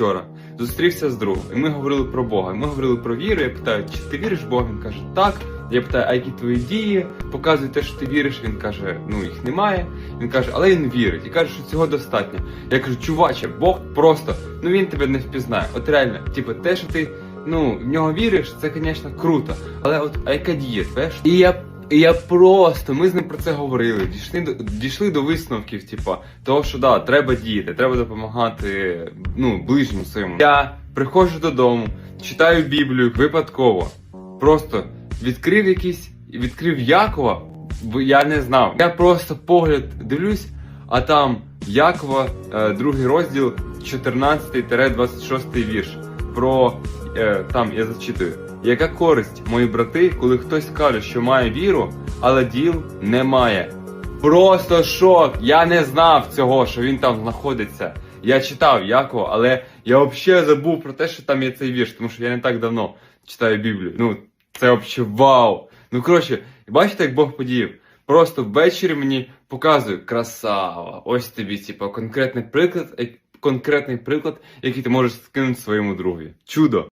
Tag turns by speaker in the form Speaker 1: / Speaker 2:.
Speaker 1: вчора зустрівся з другом, і ми говорили про Бога. Ми говорили про віру. Я питаю, чи ти віриш Бога? Він каже, так. Я питаю, а які твої дії? Показує те, що ти віриш. Він каже, ну їх немає. Він каже, але він вірить і каже, що цього достатньо. Я кажу, чуваче, Бог просто, ну він тебе не впізнає. От реально, типу, те, що ти ну в нього віриш, це, звісно, круто. Але от а яка дія, знаєш? І я. І я просто, ми з ним про це говорили, дійшли до дійшли до висновків, типа, того, що да, треба діяти, треба допомагати ну, ближньому своєму. Я приходжу додому, читаю Біблію випадково. Просто відкрив якийсь, відкрив Якова, бо я не знав. Я просто погляд дивлюсь, а там Якова, е, другий розділ, 14-26 вірш. Про е, там я зачитую. Яка користь, мої брати, коли хтось каже, що має віру, але діл немає. Просто шок! Я не знав цього, що він там знаходиться. Я читав Якова, але я взагалі забув про те, що там є цей вірш, тому що я не так давно читаю Біблію. Ну, це взагалі вау! Ну коротше, бачите, як Бог подіяв? Просто ввечері мені показує красава. Ось тобі, типа, конкретний приклад, конкретний приклад, який ти можеш скинути своєму другові. Чудо!